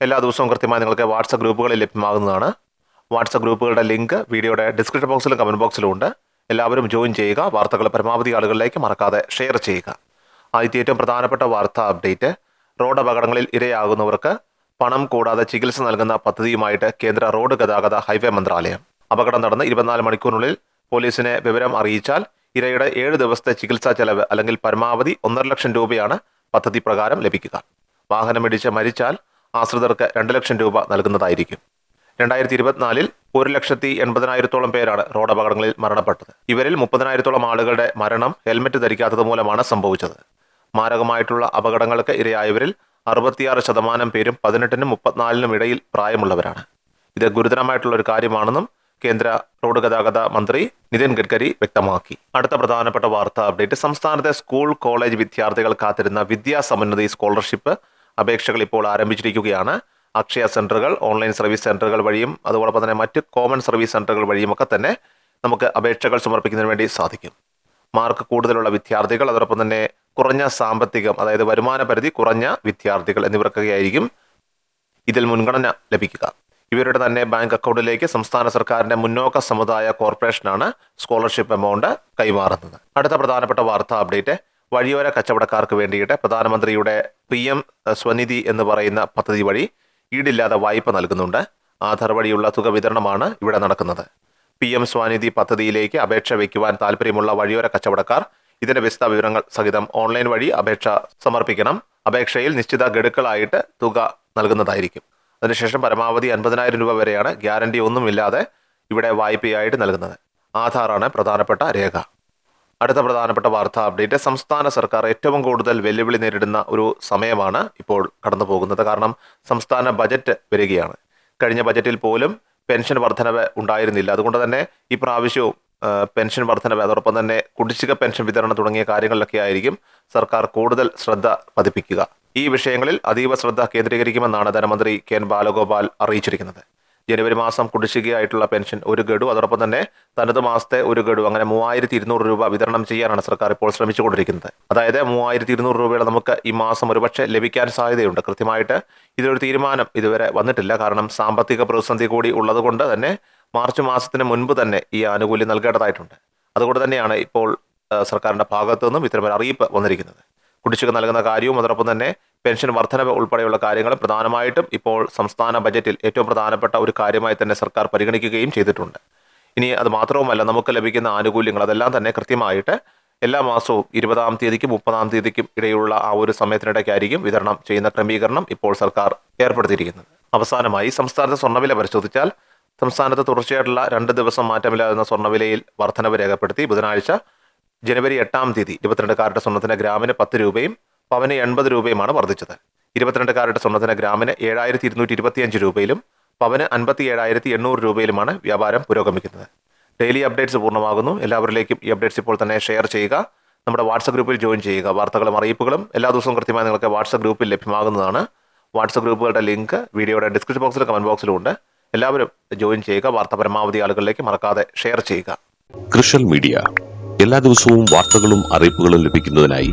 എല്ലാ ദിവസവും കൃത്യമായി നിങ്ങൾക്ക് വാട്സപ്പ് ഗ്രൂപ്പുകളിൽ ലഭ്യമാകുന്നതാണ്. വാട്സപ്പ് ഗ്രൂപ്പുകളുടെ ലിങ്ക് വീഡിയോയുടെ ഡിസ്ക്രിപ്ഷൻ ബോക്സിലും കമന്റ് ബോക്സിലും ഉണ്ട്. എല്ലാവരും ജോയിൻ ചെയ്യുക വാർത്തകൾ പരമാവധി ആളുകളിലേക്ക് മറക്കാതെ ഷെയർ ചെയ്യുക. ആദ്യത്തെ ഏറ്റവും പ്രധാനപ്പെട്ട വാർത്താ അപ്ഡേറ്റ് റോഡ് അപകടങ്ങളിൽ ഇരയാകുന്നവർക്ക് പണം കൂടാതെ ചികിത്സ നൽകുന്ന പദ്ധതിയുമായിട്ട് കേന്ദ്ര റോഡ് ഗതാഗത ഹൈവേ മന്ത്രാലയം. അപകടം നടന്ന് ഇരുപത്തിനാല് മണിക്കൂറിനുള്ളിൽ പോലീസിനെ വിവരം അറിയിച്ചാൽ ഇരയുടെ ഏഴ് ദിവസത്തെ ചികിത്സാ ചെലവ് അല്ലെങ്കിൽ പരമാവധി ഒന്നര ലക്ഷം രൂപയാണ് പദ്ധതി പ്രകാരം ലഭിക്കുക. വാഹനമിടിച്ച് മരിച്ചാൽ ആശ്രിതർക്ക് രണ്ട് ലക്ഷം രൂപ നൽകുന്നതായിരിക്കും. രണ്ടായിരത്തി ഇരുപത്തിനാലിൽ ഒരു ലക്ഷത്തി എൺപതിനായിരത്തോളം പേരാണ് റോഡ് അപകടങ്ങളിൽ മരണപ്പെട്ടത്. ഇവരിൽ മുപ്പതിനായിരത്തോളം ആളുകളുടെ മരണം ഹെൽമറ്റ് ധരിക്കാത്തത് മൂലമാണ് സംഭവിച്ചത്. മാരകമായിട്ടുള്ള അപകടങ്ങൾക്ക് ഇരയായവരിൽ അറുപത്തിയാറ് ശതമാനം പേരും പതിനെട്ടിനും മുപ്പത്തിനാലിനും ഇടയിൽ പ്രായമുള്ളവരാണ്. ഇത് ഗുരുതരമായിട്ടുള്ള ഒരു കാര്യമാണെന്നും കേന്ദ്ര റോഡ് ഗതാഗത മന്ത്രി നിതിൻ ഗഡ്കരി വ്യക്തമാക്കി. അടുത്ത പ്രധാനപ്പെട്ട വാർത്താ അപ്ഡേറ്റ്. സംസ്ഥാനത്തെ സ്കൂൾ കോളേജ് വിദ്യാർത്ഥികൾ കാത്തിരുന്ന വിദ്യാസമുന്നതി സ്കോളർഷിപ്പ് അപേക്ഷകൾ ഇപ്പോൾ ആരംഭിച്ചിരിക്കുകയാണ്. അക്ഷയ സെന്ററുകൾ ഓൺലൈൻ സർവീസ് സെന്ററുകൾ വഴിയും അതുപോലെ തന്നെ മറ്റ് കോമൺ സർവീസ് സെന്ററുകൾ വഴിയുമൊക്കെ തന്നെ നമുക്ക് അപേക്ഷകൾ സമർപ്പിക്കുന്നതിന് വേണ്ടി സാധിക്കും. മാർക്ക് കൂടുതലുള്ള വിദ്യാർത്ഥികൾ അതോടൊപ്പം തന്നെ കുറഞ്ഞ സാമ്പത്തികം അതായത് വരുമാന പരിധി കുറഞ്ഞ വിദ്യാർത്ഥികൾ എന്നിവർക്കൊക്കെയായിരിക്കും ഇതിൽ മുൻഗണന ലഭിക്കുക. ഇവരുടെ തന്നെ ബാങ്ക് അക്കൗണ്ടിലേക്ക് സംസ്ഥാന സർക്കാരിന്റെ മുന്നോക്ക സമുദായ കോർപ്പറേഷനാണ് സ്കോളർഷിപ്പ് എമൗണ്ട് കൈമാറുന്നത്. അടുത്ത പ്രധാനപ്പെട്ട വാർത്താ അപ്ഡേറ്റ് വഴിയോര കച്ചവടക്കാർക്ക് വേണ്ടിയിട്ട് പ്രധാനമന്ത്രിയുടെ പി എം സ്വനിധി എന്ന് പറയുന്ന പദ്ധതി വഴി ഈടില്ലാതെ വായ്പ നൽകുന്നുണ്ട്. ആധാർ വഴിയുള്ള തുക വിതരണമാണ് ഇവിടെ നടക്കുന്നത്. പി എം സ്വാനിധി പദ്ധതിയിലേക്ക് അപേക്ഷ വയ്ക്കുവാൻ താല്പര്യമുള്ള വഴിയോര കച്ചവടക്കാർ ഇതിന്റെ വിശദ വിവരങ്ങൾ സഹിതം ഓൺലൈൻ വഴി അപേക്ഷ സമർപ്പിക്കണം. അപേക്ഷയിൽ നിശ്ചിത ഗഡുക്കളായിട്ട് തുക നൽകുന്നതായിരിക്കും. അതിനുശേഷം പരമാവധി അൻപതിനായിരം രൂപ വരെയാണ് ഗ്യാരണ്ടി ഒന്നുമില്ലാതെ ഇവിടെ വായ്പയായിട്ട് നൽകുന്നത്. ആധാറാണ് പ്രധാനപ്പെട്ട രേഖ. അടുത്ത പ്രധാനപ്പെട്ട വാർത്താ അപ്ഡേറ്റ്. സംസ്ഥാന സർക്കാർ ഏറ്റവും കൂടുതൽ വെല്ലുവിളി നേരിടുന്ന ഒരു സമയമാണ് ഇപ്പോൾ കടന്നു പോകുന്നത്. കാരണം സംസ്ഥാന ബജറ്റ് വരികയാണ്. കഴിഞ്ഞ ബജറ്റിൽ പോലും പെൻഷൻ വർധനവ് ഉണ്ടായിരുന്നില്ല. അതുകൊണ്ട് തന്നെ ഈ പ്രാവശ്യവും പെൻഷൻ വർധനവ് അതോടൊപ്പം തന്നെ കുടിശ്ശിക പെൻഷൻ വിതരണം തുടങ്ങിയ കാര്യങ്ങളിലൊക്കെ ആയിരിക്കും സർക്കാർ കൂടുതൽ ശ്രദ്ധ പതിപ്പിക്കുക. ഈ വിഷയങ്ങളിൽ അതീവ ശ്രദ്ധ കേന്ദ്രീകരിക്കുമെന്നാണ് ധനമന്ത്രി കെ എൻ ബാലഗോപാൽ അറിയിച്ചിരിക്കുന്നത്. ജനുവരി മാസം കുടിശ്ശികയായിട്ടുള്ള പെൻഷൻ ഒരു ഗഡു അതോടൊപ്പം തന്നെ തനത് മാസത്തെ ഒരു ഗഡു അങ്ങനെ മൂവായിരത്തി ഇരുന്നൂറ് രൂപ വിതരണം ചെയ്യാനാണ് സർക്കാർ ഇപ്പോൾ ശ്രമിച്ചുകൊണ്ടിരിക്കുന്നത്. അതായത് മൂവായിരത്തി ഇരുന്നൂറ് രൂപയുടെ നമുക്ക് ഈ മാസം ഒരുപക്ഷെ ലഭിക്കാൻ സാധ്യതയുണ്ട്. കൃത്യമായിട്ട് ഇതിലൊരു തീരുമാനം ഇതുവരെ വന്നിട്ടില്ല. കാരണം സാമ്പത്തിക പ്രതിസന്ധി കൂടി ഉള്ളതുകൊണ്ട് തന്നെ മാർച്ച് മാസത്തിന് മുൻപ് തന്നെ ഈ ആനുകൂല്യം നൽകേണ്ടതായിട്ടുണ്ട്. അതുകൊണ്ട് തന്നെയാണ് ഇപ്പോൾ സർക്കാരിന്റെ ഭാഗത്തു നിന്നും ഇത്തരമൊരു അറിയിപ്പ് വന്നിരിക്കുന്നത്. കുടിശ്ശിക നൽകുന്ന കാര്യവും അതോടൊപ്പം തന്നെ പെൻഷൻ വർധനവ് ഉൾപ്പെടെയുള്ള കാര്യങ്ങൾ പ്രധാനമായിട്ടും ഇപ്പോൾ സംസ്ഥാന ബജറ്റിൽ ഏറ്റവും പ്രധാനപ്പെട്ട ഒരു കാര്യമായി തന്നെ സർക്കാർ പരിഗണിക്കുകയും ചെയ്തിട്ടുണ്ട്. ഇനി അത് മാത്രവുമല്ല നമുക്ക് ലഭിക്കുന്ന ആനുകൂല്യങ്ങൾ അതെല്ലാം തന്നെ കൃത്യമായിട്ട് എല്ലാ മാസവും ഇരുപതാം തീയതിക്കും മുപ്പതാം തീയതിക്കും ഇടയിലുള്ള ആ ഒരു സമയത്തിനിടയ്ക്കായിരിക്കും വിതരണം ചെയ്യുന്ന ക്രമീകരണം ഇപ്പോൾ സർക്കാർ ഏർപ്പെടുത്തിയിരിക്കുന്നത്. അവസാനമായി സംസ്ഥാനത്തെ സ്വർണവില പരിശോധിച്ചാൽ സംസ്ഥാനത്ത് തുടർച്ചയായിട്ടുള്ള രണ്ട് ദിവസം മാറ്റമില്ലാതിരുന്ന സ്വർണവിലയിൽ വർധനവ് രേഖപ്പെടുത്തി ബുധനാഴ്ച ജനുവരി എട്ടാം തീയതി ഇരുപത്തിരണ്ട് കാരുടെ സ്വർണത്തിന് ഗ്രാമിന് പത്ത് രൂപയും പവന് എൺപത് രൂപയുമാണ് വർദ്ധിച്ചത്. ഇരുപത്തിരണ്ട് കാരറ്റ് സ്വർണത്തിന് ഗ്രാമിന് ഏഴായിരത്തി ഇരുന്നൂറ്റി ഇരുപത്തിയഞ്ച് രൂപയിലും പവന് അൻപത്തി ഏഴായിരത്തി എണ്ണൂറ് രൂപയിലുമാണ് വ്യാപാരം പുരോഗമിക്കുന്നത്. ഡെയിലി അപ്ഡേറ്റ്സ് പൂർണമാകുന്നു. എല്ലാവരിലേക്കും ഈ അപ്ഡേറ്റ്സ് ഇപ്പോൾ തന്നെ ഷെയർ ചെയ്യുക. നമ്മുടെ വാട്സപ്പ് ഗ്രൂപ്പിൽ ജോയിൻ ചെയ്യുക. വാർത്തകളും അറിയിപ്പുകളും എല്ലാ ദിവസവും കൃത്യമായി നിങ്ങൾക്ക് വാട്സപ്പ് ഗ്രൂപ്പിൽ ലഭ്യമാകുന്നതാണ്. വാട്സപ്പ് ഗ്രൂപ്പുകളുടെ ലിങ്ക് വീഡിയോയുടെ ഡിസ്ക്രിപ്ഷൻ ബോക്സിലും കമന്റ് ബോക്സിലും ഉണ്ട്. എല്ലാവരും ജോയിൻ ചെയ്യുക. വാർത്ത പരമാവധി ആളുകളിലേക്ക് മറക്കാതെ ഷെയർ ചെയ്യുക. കൃഷൽ മീഡിയ. എല്ലാ ദിവസവും വാർത്തകളും അറിയിപ്പുകളും ലഭിക്കുന്നതിനായി